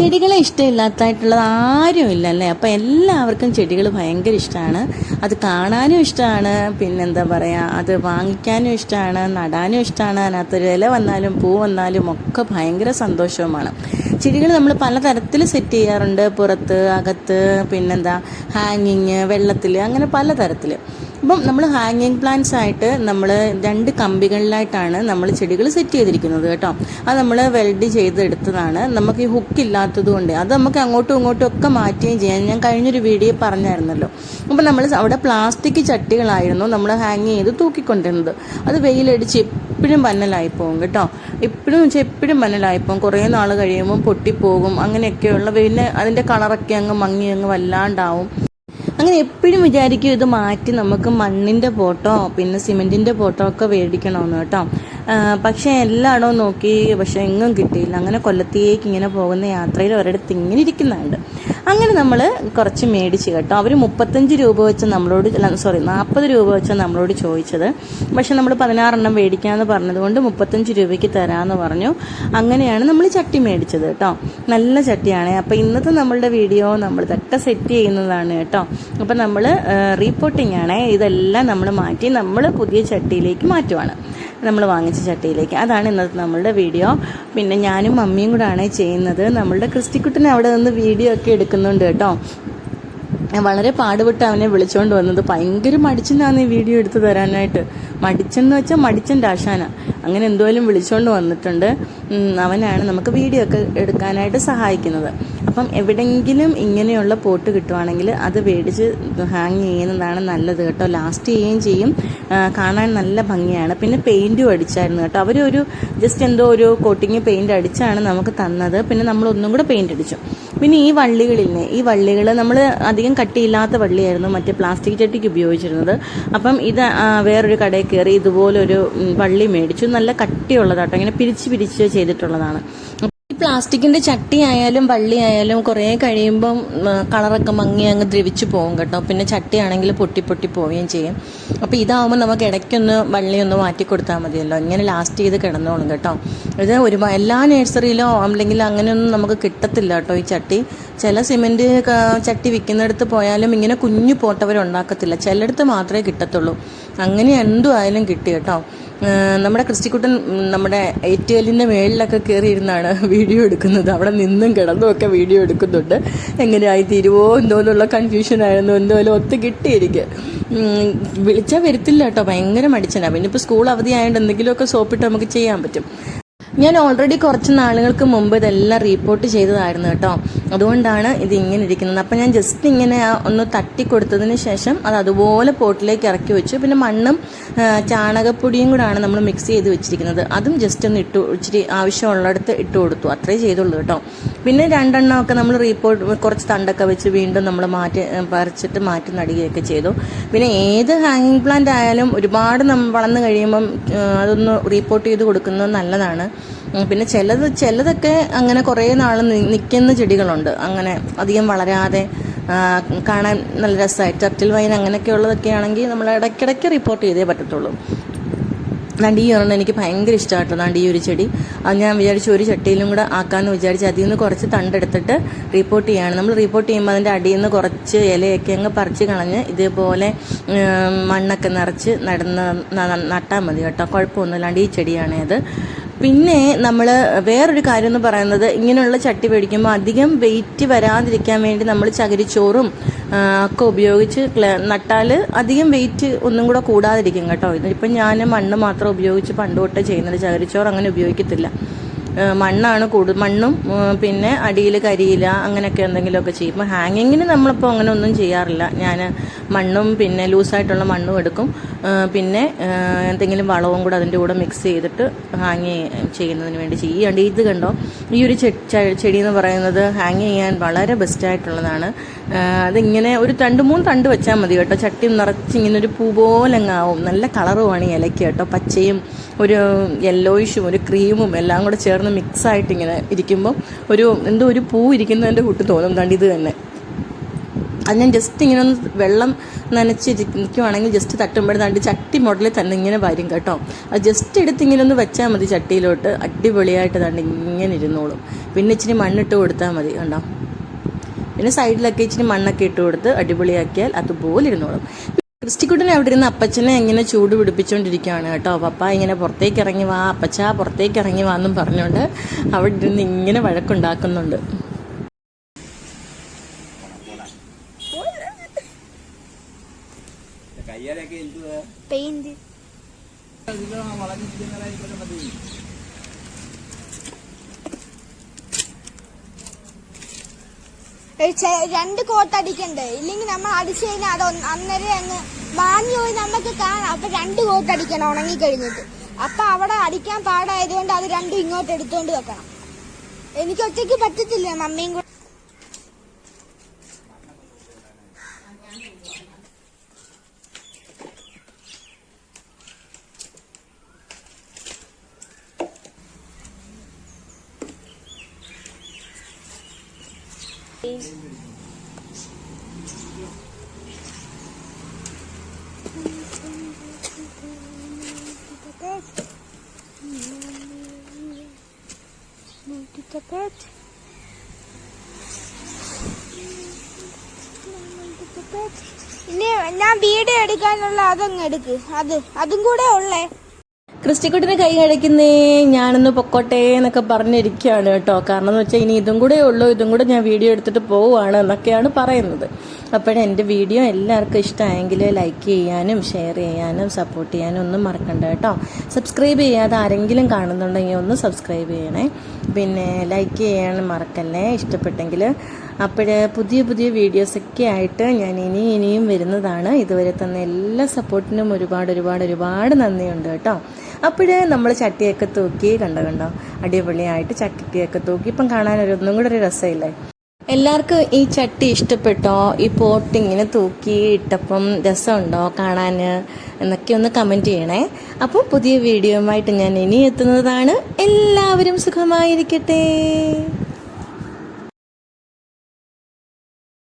ചെടികളെ ഇഷ്ടമില്ലാത്തതായിട്ടുള്ളത് ആരുമില്ല അല്ലേ? അപ്പം എല്ലാവർക്കും ചെടികൾ ഭയങ്കര ഇഷ്ടമാണ്. അത് കാണാനും ഇഷ്ടമാണ്. പിന്നെന്താ പറയുക അത് വാങ്ങിക്കാനും ഇഷ്ടമാണ്. നടാനും ഇഷ്ടമാണ്. അതിനകത്തൊരു ഇല വന്നാലും പൂ വന്നാലും ഒക്കെ ഭയങ്കര സന്തോഷവുമാണ്. ചെടികൾ നമ്മൾ പലതരത്തിൽ സെറ്റ് ചെയ്യാറുണ്ട്. പുറത്ത് അകത്ത് പിന്നെന്താ ഹാങ്ങിങ് വെള്ളത്തിൽ അങ്ങനെ പലതരത്തിൽ അപ്പം നമ്മൾ ഹാങ്ങിങ് പ്ലാന്റ്സ് ആയിട്ട് നമ്മൾ രണ്ട് കമ്പികളിലായിട്ടാണ് നമ്മൾ ചെടികൾ സെറ്റ് ചെയ്തിരിക്കുന്നത് കേട്ടോ. അത് നമ്മൾ വെൽഡ് ചെയ്തെടുത്തതാണ്. നമുക്ക് ഈ ഹുക്ക് ഇല്ലാത്തത് കൊണ്ട്. അത് നമുക്ക് അങ്ങോട്ടും ഇങ്ങോട്ടും ഒക്കെ മാറ്റുകയും ചെയ്യാം. ഞാൻ കഴിഞ്ഞൊരു വീഡിയോ പറഞ്ഞായിരുന്നല്ലോ. അപ്പം നമ്മൾ അവിടെ പ്ലാസ്റ്റിക് ചട്ടികളായിരുന്നു നമ്മൾ ഹാങ് ചെയ്ത് തൂക്കിക്കൊണ്ടിരുന്നത്. അത് വെയിലടിച്ച് എപ്പോഴും പന്നലായി പോകും കേട്ടോ. എപ്പോഴും വെച്ചാൽ എപ്പോഴും പന്നലായി പോകും കുറേ നാൾ കഴിയുമ്പോൾ പൊട്ടിപ്പോകും. അങ്ങനെയൊക്കെയുള്ള പിന്നെ അതിന്റെ കളറൊക്കെ അങ്ങ് മങ്ങി അങ്ങ് വല്ലാണ്ടാവും. അങ്ങനെ എപ്പോഴും വിചാരിക്കും ഇത് മാറ്റി നമുക്ക് മണ്ണിന്റെ പോട്ടോ പിന്നെ സിമെന്റിന്റെ പോട്ടോ ഒക്കെ മേടിക്കണമെന്ന് കേട്ടോ. പക്ഷേ എല്ലായിടവും നോക്കി പക്ഷേ എങ്ങും കിട്ടിയില്ല. അങ്ങനെ കൊല്ലത്തേക്ക് ഇങ്ങനെ പോകുന്ന യാത്രയിൽ ഒരിടത്ത് ഇങ്ങനെ ഇരിക്കുന്നുണ്ട്. അങ്ങനെ നമ്മൾ കുറച്ച് മേടിച്ച് കേട്ടോ. അവർ മുപ്പത്തഞ്ച് രൂപ വെച്ച് നമ്മളോട് സോറി നാൽപ്പത് രൂപ വെച്ച് നമ്മളോട് ചോദിച്ചത്. പക്ഷെ നമ്മൾ പതിനാറെണ്ണം മേടിക്കാമെന്ന് പറഞ്ഞതുകൊണ്ട് മുപ്പത്തഞ്ച് രൂപയ്ക്ക് തരാമെന്ന് പറഞ്ഞു. അങ്ങനെയാണ് നമ്മൾ ചട്ടി മേടിച്ചത് കേട്ടോ. നല്ല ചട്ടിയാണ്. അപ്പോൾ ഇന്നത്തെ നമ്മളുടെ വീഡിയോ നമ്മൾ തട്ട സെറ്റ് ചെയ്യുന്നതാണ് കേട്ടോ. അപ്പോൾ നമ്മൾ റീപോർട്ടിംഗ് ആണ്. ഇതെല്ലാം നമ്മൾ മാറ്റി നമ്മൾ പുതിയ ചട്ടിയിലേക്ക് മാറ്റുവാണ്. നമ്മൾ വാങ്ങിച്ച ചട്ടിയിലേക്ക്. അതാണ് ഇന്നത്തെ നമ്മളുടെ വീഡിയോ. പിന്നെ ഞാനും മമ്മിയും കൂടാണ് ചെയ്യുന്നത്. നമ്മളുടെ ക്രിസ്റ്റിക്കുട്ടൻ അവിടെ നിന്ന് വീഡിയോ ഒക്കെ എടുക്കുന്നുണ്ട് കേട്ടോ. വളരെ പാടുപെട്ട് അവനെ വിളിച്ചുകൊണ്ട് വന്നത്. ഭയങ്കര മടിച്ചെന്നാണ് ഈ വീഡിയോ എടുത്തു തരാനായിട്ട്. മടിച്ചെന്ന് വെച്ചാൽ മടിച്ചന്റെ ആശാന അങ്ങനെ എന്തുമായാലും വിളിച്ചുകൊണ്ട് വന്നിട്ടുണ്ട്. അവനാണ് നമുക്ക് വീഡിയോ ഒക്കെ എടുക്കാനായിട്ട് സഹായിക്കുന്നത്. അപ്പം എവിടെങ്കിലും ഇങ്ങനെയുള്ള പോട്ട് കിട്ടുവാണെങ്കിൽ അത് മേടിച്ച് ഹാങ് ചെയ്യുന്നതാണ് നല്ലത് കേട്ടോ. ലാസ്റ്റ് ചെയ്യുകയും ചെയ്യും. കാണാൻ നല്ല ഭംഗിയാണ്. പിന്നെ പെയിന്റും അടിച്ചായിരുന്നു കേട്ടോ. അവരൊരു ജസ്റ്റ് എന്തോ ഒരു കോട്ടിങ് പെയിന്റ് അടിച്ചാണ് നമുക്ക് തന്നത്. പിന്നെ നമ്മൾ ഒന്നും കൂടെ പെയിന്റ് അടിച്ചു. പിന്നെ ഈ വള്ളികളില്ലേ ഈ വള്ളികൾ നമ്മൾ അധികം കട്ടിയില്ലാത്ത വള്ളിയായിരുന്നു മറ്റേ പ്ലാസ്റ്റിക് ചട്ടിക്ക് ഉപയോഗിച്ചിരുന്നത്. അപ്പം ഇത് വേറൊരു കടയിൽ കയറി ഇതുപോലൊരു വള്ളി മേടിച്ചു. നല്ല കട്ടിയുള്ളതാട്ടോ. ഇങ്ങനെ പിരിച്ച് പിരിച്ച് ചെയ്തിട്ടുള്ളതാണ്. പ്ലാസ്റ്റിക്കിന്റെ ചട്ടി ആയാലും വള്ളി ആയാലും കുറേ കഴിയുമ്പം കളറൊക്കെ മങ്ങി അങ്ങ് ദ്രവിച്ചു പോകും കേട്ടോ. പിന്നെ ചട്ടിയാണെങ്കിൽ പൊട്ടി പൊട്ടി പോവുകയും ചെയ്യും. അപ്പോൾ ഇതാവുമ്പോൾ നമുക്ക് ഇടയ്ക്കൊന്ന് വള്ളി ഒന്ന് മാറ്റി കൊടുത്താൽ മതിയല്ലോ. ഇങ്ങനെ ലാസ്റ്റ് ചെയ്ത് കിടന്നോളും കേട്ടോ. ഇത് ഒരു എല്ലാ നഴ്സറിയിലോ അല്ലെങ്കിൽ അങ്ങനെയൊന്നും നമുക്ക് കിട്ടത്തില്ല കേട്ടോ ഈ ചട്ടി. ചില സിമെന്റ് ചട്ടി വിൽക്കുന്നിടത്ത് പോയാലും ഇങ്ങനെ കുഞ്ഞു പോട്ടവരുണ്ടാക്കത്തില്ല. ചിലയിടത്ത് മാത്രമേ കിട്ടത്തുള്ളൂ. അങ്ങനെ എന്തു ആയാലും കിട്ടി കേട്ടോ. നമ്മുടെ ക്രിസ്റ്റിക്കുട്ടൻ നമ്മുടെ എയ്റ്റുകല്ലിന്റെ മേളിലൊക്കെ കയറിയിരുന്നാണ് വീഡിയോ എടുക്കുന്നത്. അവിടെ നിന്നും കിടന്നും ഒക്കെ വീഡിയോ എടുക്കുന്നുണ്ട്. എങ്ങനെയായി തീരുവോ എന്തോ എന്നുള്ള കൺഫ്യൂഷൻ ആയിരുന്നു. എന്തോലും ഒത്ത് കിട്ടിയിരിക്കുക വിളിച്ചാൽ വരത്തില്ല കേട്ടോ. ഭയങ്കര മടിച്ചനാണ് പിന്നെ ഇപ്പോൾ സ്കൂൾ അവധി ആയതുകൊണ്ട് എന്തെങ്കിലുമൊക്കെ സോപ്പിട്ട് നമുക്ക് ചെയ്യാൻ പറ്റും. ഞാൻ ഓൾറെഡി കുറച്ച് നാളുകൾക്ക് മുമ്പ് ഇതെല്ലാം റിപ്പോർട്ട് ചെയ്തതായിരുന്നു കേട്ടോ. അതുകൊണ്ടാണ് ഇത് ഇങ്ങനെ ഇരിക്കുന്നത്. അപ്പം ഞാൻ ജസ്റ്റ് ഇങ്ങനെ ഒന്ന് തട്ടി കൊടുത്തതിന് ശേഷം അത് അതുപോലെ പോട്ടിലേക്ക് ഇറക്കി വെച്ചു. പിന്നെ മണ്ണും ചാണകപ്പൊടിയും കൂടാണ് നമ്മൾ മിക്സ് ചെയ്ത് വെച്ചിരിക്കുന്നത്. അതും ജസ്റ്റ് ഒന്ന് ഇട്ടു ഇച്ചിരി ആവശ്യമുള്ളിടത്ത് ഇട്ട് കൊടുത്തു. അത്രേ ചെയ്തുള്ളൂ കേട്ടോ. പിന്നെ രണ്ടെണ്ണമൊക്കെ നമ്മൾ റീപ്പോർട്ട് കുറച്ച് തണ്ടൊക്കെ വെച്ച് വീണ്ടും നമ്മൾ മാറ്റി പറിച്ചിട്ട് മാറ്റി നടുകയൊക്കെ ചെയ്തു. പിന്നെ ഏത് ഹാങ്ങിങ് പ്ലാന്റ് ആയാലും ഒരുപാട് നമ്മൾ വളർന്നു കഴിയുമ്പം അതൊന്ന് റീപ്പോർട്ട് ചെയ്ത് കൊടുക്കുന്നത് നല്ലതാണ്. പിന്നെ ചിലത് ചിലതൊക്കെ അങ്ങനെ കുറേ നാൾ നിൽക്കുന്ന ചെടികളുണ്ട്. അങ്ങനെ അധികം വളരാതെ കാണാൻ നല്ല രസമായി. ടർട്ടിൽ വൈൻ അങ്ങനെയൊക്കെ ഉള്ളതൊക്കെ ആണെങ്കിൽ നമ്മൾ ഇടയ്ക്കിടയ്ക്ക് റിപ്പോർട്ട് ചെയ്തേ പറ്റത്തുള്ളൂ. ഈ ഒരെണ്ണം എനിക്ക് ഭയങ്കര ഇഷ്ടമായിട്ടോ ദാണ്ട് ഈ ഒരു ചെടി. അത് ഞാൻ വിചാരിച്ചു ഒരു ചട്ടിയിലും കൂടെ ആക്കാമെന്ന് വിചാരിച്ച് അതിൽ നിന്ന് കുറച്ച് തണ്ടെടുത്തിട്ട് റിപ്പോർട്ട് ചെയ്യാണ് നമ്മൾ റിപ്പോർട്ട് ചെയ്യുമ്പോൾ അതിന്റെ അടിയിൽ നിന്ന് കുറച്ച് ഇലയൊക്കെ അങ്ങ് പറിച്ച് കളഞ്ഞ് ഇതേപോലെ മണ്ണൊക്കെ നിറച്ച് നടന്ന് നട്ടാൽ മതി കേട്ടോ. കുഴപ്പമൊന്നുമില്ലാണ്ട് ഈ ചെടിയാണേത്. പിന്നെ നമ്മൾ വേറൊരു കാര്യം എന്ന് പറയുന്നത് ഇങ്ങനെയുള്ള ചട്ടി മേടിക്കുമ്പോൾ അധികം വെയിറ്റ് വരാതിരിക്കാൻ വേണ്ടി നമ്മൾ ചകിരിച്ചോറും ഒക്കെ ഉപയോഗിച്ച് നട്ടാൽ അധികം വെയിറ്റ് ഒന്നും കൂടെ കൂടാതിരിക്കും കേട്ടോ. ഇതിപ്പം ഞാൻ മണ്ണ് മാത്രം ഉപയോഗിച്ച് പണ്ട് തൊട്ടേ ചെയ്യുന്നത്. ചകിരിച്ചോറ് അങ്ങനെ ഉപയോഗിക്കത്തില്ല. മണ്ണാണ് കൂടുതൽ മണ്ണും പിന്നെ അടിയിൽ കരിയില അങ്ങനെയൊക്കെ എന്തെങ്കിലുമൊക്കെ ചെയ്യും. ഇപ്പം ഹാങ്ങിങ്ങിന് നമ്മളിപ്പോൾ അങ്ങനെ ഒന്നും ചെയ്യാറില്ല. ഞാൻ മണ്ണും പിന്നെ ലൂസായിട്ടുള്ള മണ്ണും എടുക്കും. പിന്നെ എന്തെങ്കിലും വളവും കൂടെ അതിന്റെ കൂടെ മിക്സ് ചെയ്തിട്ട് ഹാങ് ചെയ്യുന്നതിന് വേണ്ടി ചെയ്യാണ്ട് ഇത് കണ്ടോ? ഈ ഒരു ചെടി എന്ന് പറയുന്നത് ഹാങ് ചെയ്യാൻ വളരെ ബെസ്റ്റായിട്ടുള്ളതാണ് അതിങ്ങനെ ഒരു രണ്ട് മൂന്ന് തണ്ട് വെച്ചാൽ മതി കേട്ടോ. ചട്ടി നിറച്ച് ഇങ്ങനെ ഒരു പൂ പോലെ നല്ല കളറുമാണ് ഈ ഇലയ്ക്ക് കേട്ടോ. പച്ചയും ഒരു യെല്ലോയിഷും ഒരു ക്രീമും എല്ലാം കൂടെ ചേർന്ന് മിക്സ് ആയിട്ട് ഇങ്ങനെ ഇരിക്കുമ്പോൾ ഒരു എന്തോ ഒരു പൂ ഇരിക്കുന്നതിന്റെ കൂട്ട് തോന്നും. കണ്ടിത് തന്നെ. അത് ഞാൻ ജസ്റ്റ് ഇങ്ങനെ ഒന്ന് വെള്ളം നനച്ചിരിക്കുവാണെങ്കിൽ ജസ്റ്റ് തട്ടുമ്പോഴത്താണ്ട് ചട്ടി മോഡലിൽ തന്നെ ഇങ്ങനെ വരും കേട്ടോ. അത് ജസ്റ്റ് എടുത്ത് ഇങ്ങനെ ഒന്ന് വെച്ചാൽ മതി ചട്ടിയിലോട്ട്. അടിപൊളിയായിട്ട് തണ്ട് ഇങ്ങനെ ഇരുന്നോളും. പിന്നെ ഇച്ചിരി മണ്ണിട്ട് കൊടുത്താൽ മതി കണ്ടോ. പിന്നെ സൈഡിലൊക്കെ ഇച്ചിരി മണ്ണൊക്കെ ഇട്ട് കൊടുത്ത് അടിപൊളിയാക്കിയാൽ അതുപോലെ ഇരുന്നോളും. ക്രിസ്റ്റിക്കുട്ടനെ അവിടെ ഇരുന്ന് അപ്പച്ചനെ ഇങ്ങനെ ചൂട് പിടിപ്പിച്ചുകൊണ്ടിരിക്കുകയാണ് കേട്ടോ. പപ്പ ഇങ്ങനെ പുറത്തേക്ക് ഇറങ്ങി വാ അപ്പച്ച പുറത്തേക്ക് ഇറങ്ങി വാ എന്നും പറഞ്ഞുകൊണ്ട് അവിടെ ഇരുന്ന് ഇങ്ങനെ വഴക്കുണ്ടാക്കുന്നുണ്ട്. പെയിന്റ് ഒരു ചെ- രണ്ട് കോട്ട് അടിക്കണ്ടേ? ഇല്ലെങ്കിൽ നമ്മൾ അടിച്ചു കഴിഞ്ഞാൽ അത് അന്നേരം അങ്ങ് മാഞ്ഞു പോയി നമുക്ക് കാണാം. അപ്പൊ രണ്ട് കോട്ട് അടിക്കണം ഉണങ്ങി കഴിഞ്ഞിട്ട് അപ്പൊ അവിടെ അടിക്കാൻ പാടായതുകൊണ്ട് അത് രണ്ടും ഇങ്ങോട്ട് എടുത്തുകൊണ്ട് വെക്കണം. എനിക്ക് ഒറ്റയ്ക്ക് പറ്റത്തില്ല മമ്മിയും കൂടെ. ഇനി ഞാൻ വീഡിയോ എടുക്കാനുള്ള അതങ്ങ് എടുക്ക്. അത് അതും കൂടെ ഉള്ളേ. ക്രിസ്റ്റിക്കുട്ടിനെ കൈ കഴിക്കുന്നേ ഞാനൊന്ന് പൊക്കോട്ടെ എന്നൊക്കെ പറഞ്ഞിരിക്കുകയാണ് കേട്ടോ. കാരണം എന്ന് വെച്ചാൽ ഇനി ഇതും കൂടെ ഉള്ളൂ ഇതും കൂടെ ഞാൻ വീഡിയോ എടുത്തിട്ട് പോവുകയാണ് എന്നൊക്കെയാണ് പറയുന്നത്. അപ്പോഴേ എന്റെ വീഡിയോ എല്ലാവർക്കും ഇഷ്ടമായെങ്കിൽ ലൈക്ക് ചെയ്യാനും ഷെയർ ചെയ്യാനും സപ്പോർട്ട് ചെയ്യാനും ഒന്നും മറക്കണ്ട കേട്ടോ. സബ്സ്ക്രൈബ് ചെയ്യാതെ ആരെങ്കിലും കാണുന്നുണ്ടെങ്കിൽ ഒന്ന് സബ്സ്ക്രൈബ് ചെയ്യണേ. പിന്നെ ലൈക്ക് ചെയ്യാനും മറക്കല്ലേ. ഇഷ്ടപ്പെട്ടെങ്കിൽ അപ്പോഴ് പുതിയ പുതിയ വീഡിയോസൊക്കെ ആയിട്ട് ഞാൻ ഇനി ഇനിയും വരുന്നതാണ്. ഇതുവരെ തന്ന എല്ലാ സപ്പോർട്ടിനും ഒരുപാട് ഒരുപാട് ഒരുപാട് നന്ദിയുണ്ട് കേട്ടോ. അപ്പോഴേ നമ്മൾ ചട്ടിയൊക്കെ തൂക്കി കണ്ടോ കണ്ടോ അടിപൊളിയായിട്ട് ചട്ടിയൊക്കെ തൂക്കി. ഇപ്പം കാണാൻ ഒരു ഒന്നും കൂടെ ഒരു രസമില്ലേ? എല്ലാവർക്കും ഈ ചട്ടി ഇഷ്ടപ്പെട്ടോ? ഈ പോട്ട് ഇങ്ങനെ തൂക്കി ഇട്ടപ്പം രസമുണ്ടോ കാണാൻ എന്നൊക്കെ ഒന്ന് കമന്റ് ചെയ്യണേ. അപ്പോൾ പുതിയ വീഡിയോയുമായിട്ട് ഞാൻ ഇനി എത്തുന്നതാണ്. എല്ലാവരും സുഖമായിരിക്കട്ടെ.